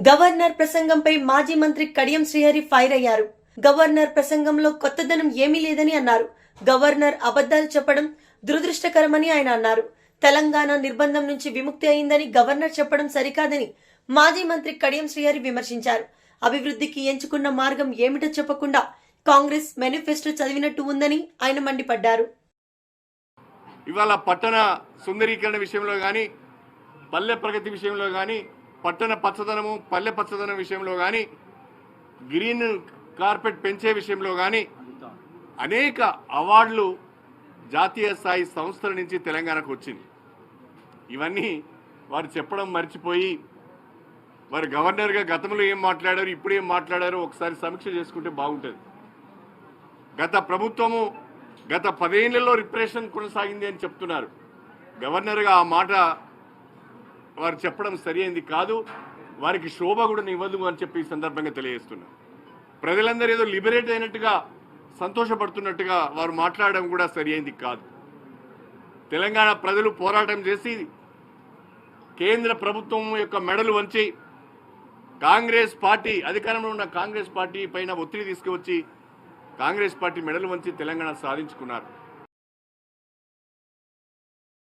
Governor ప్రసంగంపై మాజీ మంత్రి కడియం శ్రీహరి ఫైర్ అయ్యారు. గవర్నర్ ప్రసంగంలో కొత్తదనం ఏమీ లేదని అన్నారు. గవర్నర్ అబద్ధాలు చెప్పడం దురదృష్టకరమని ఆయన అన్నారు. తెలంగాణ నిర్బంధం నుంచి విముక్తి అయిందని గవర్నర్ చెప్పడం సరికాదని మాజీ మంత్రి కడియం శ్రీహరి విమర్శించారు. అభివృద్ధికి ఎంచుకున్న మార్గం ఏమిటో చెప్పకుండా కాంగ్రెస్ మేనిఫెస్టో చదివినట్టు ఉందని ఆయన మండిపడ్డారు. ఇవాళ పట్టణ సుందరీకరణ విషయంలో కానీ పల్లె ప్రగతి విషయంలో కానీ పట్టణ పచ్చదనము పల్లె పచ్చదనం విషయంలో కానీ గ్రీన్ కార్పెట్ పెంచే విషయంలో కానీ అనేక అవార్డులు జాతీయ స్థాయి సంస్థల నుంచి తెలంగాణకు వచ్చింది. ఇవన్నీ వారు చెప్పడం మర్చిపోయి వారు గవర్నర్గా గతంలో ఏం మాట్లాడారు ఇప్పుడు ఏం మాట్లాడారో ఒకసారి సమీక్ష చేసుకుంటే బాగుంటుంది. గత ప్రభుత్వము గత పదేళ్ళలో రిప్రెషన్ కొనసాగింది అని చెప్తున్నారు. గవర్నర్గా ఆ మాట వారు చెప్పడం సరైనది కాదు. వారికి శోభ కూడా ఇవ్వదు అని చెప్పి ఈ సందర్భంగా తెలియజేస్తున్నా. ప్రజలందరూ ఏదో లిబరేట్ అయినట్టుగా సంతోషపడుతున్నట్టుగా వారు మాట్లాడడం కూడా సరైనది కాదు. తెలంగాణ ప్రజలు పోరాటం చేసి కేంద్ర ప్రభుత్వం యొక్క మెడలు వంచి కాంగ్రెస్ పార్టీ అధికారంలో ఉన్న కాంగ్రెస్ పార్టీ పైన ఒత్తిడి తీసుకువచ్చి కాంగ్రెస్ పార్టీ మెడలు వంచి తెలంగాణ సాధించుకున్నారు.